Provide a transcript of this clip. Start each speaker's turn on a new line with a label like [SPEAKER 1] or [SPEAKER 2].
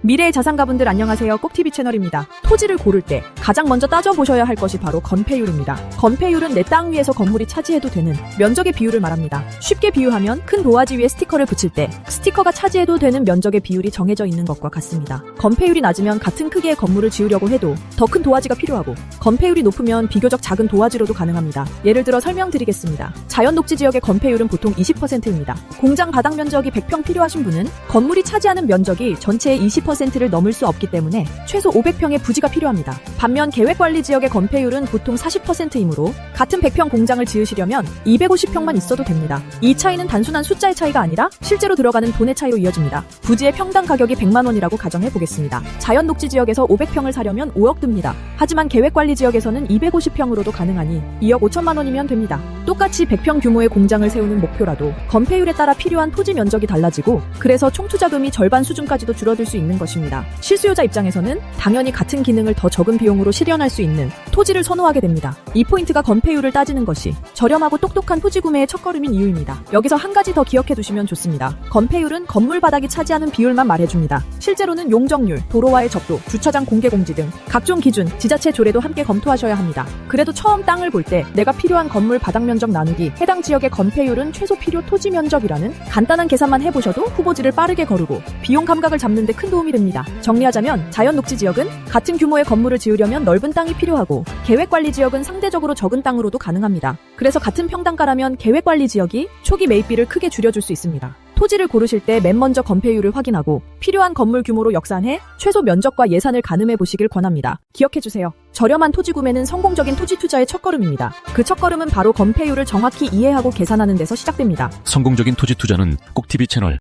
[SPEAKER 1] 미래의 자산가분들 안녕하세요. 꼭TV 채널입니다. 토지를 고를 때 가장 먼저 따져보셔야 할 것이 바로 건폐율입니다. 건폐율은 내 땅 위에서 건물이 차지해도 되는 면적의 비율을 말합니다. 쉽게 비유하면 큰 도화지 위에 스티커를 붙일 때 스티커가 차지해도 되는 면적의 비율이 정해져 있는 것과 같습니다. 건폐율이 낮으면 같은 크기의 건물을 지으려고 해도 더 큰 도화지가 필요하고 건폐율이 높으면 비교적 작은 도화지로도 가능합니다. 예를 들어 설명드리겠습니다. 자연 녹지 지역의 건폐율은 보통 20%입니다. 공장 바닥 면적이 100평 필요하신 분은 건물이 차지하는 면적이 전체의 20%를 넘을 수 없기 때문에 최소 500평의 부지가 필요합니다. 반면 계획관리 지역의 건폐율은 보통 40%이므로 같은 100평 공장을 지으시려면 250평만 있어도 됩니다. 이 차이는 단순한 숫자의 차이가 아니라 실제로 들어가는 돈의 차이로 이어집니다. 부지의 평당 가격이 100만 원이라고 가정해 보겠습니다. 자연 녹지 지역에서 500평을 사려면 5억 듭니다. 하지만 계획관리 지역에서는 250평으로도 가능하니 2억 5천만 원이면 됩니다. 똑같이 100평 규모의 공장을 세우는 목표라도 건폐율에 따라 필요한 토지 면적이 달라지고 그래서 총 투자금이 절반 수준까지도 줄어들 수 있는 것입니다. 실수요자 입장에서는 당연히 같은 기능을 더 적은 비용으로 실현할 수 있는 토지를 선호하게 됩니다. 이 포인트가 건폐율을 따지는 것이 저렴하고 똑똑한 토지 구매의 첫걸음인 이유입니다. 여기서 한 가지 더 기억해 두시면 좋습니다. 건폐율은 건물 바닥이 차지하는 비율만 말해줍니다. 실제로는 용적률, 도로와의 접도, 주차장 공개 공지 등 각종 기준, 지자체 조례도 함께 검토하셔야 합니다. 그래도 처음 땅을 볼 때 내가 필요한 건물 바닥 면적 나누기 해당 지역의 건폐율은 최소 필요 토지 면적이라는 간단한 계산만 해보셔도 후보지를 빠르게 거르고 비용 감각을 잡는 데 큰 도움 이 됩니다. 정리하자면 자연 녹지 지역은 같은 규모의 건물을 지으려면 넓은 땅이 필요하고 계획 관리 지역은 상대적으로 적은 땅으로도 가능합니다. 그래서 같은 평당가라면 계획 관리 지역이 초기 매입비를 크게 줄여줄 수 있습니다. 토지를 고르실 때 맨 먼저 건폐율을 확인하고 필요한 건물 규모로 역산해 최소 면적과 예산을 가늠해 보시길 권합니다. 기억해 주세요. 저렴한 토지 구매는 성공적인 토지 투자의 첫걸음입니다. 그 첫걸음은 바로 건폐율을 정확히 이해하고 계산하는 데서 시작됩니다.
[SPEAKER 2] 성공적인 토지 투자는 꼭 TV 채널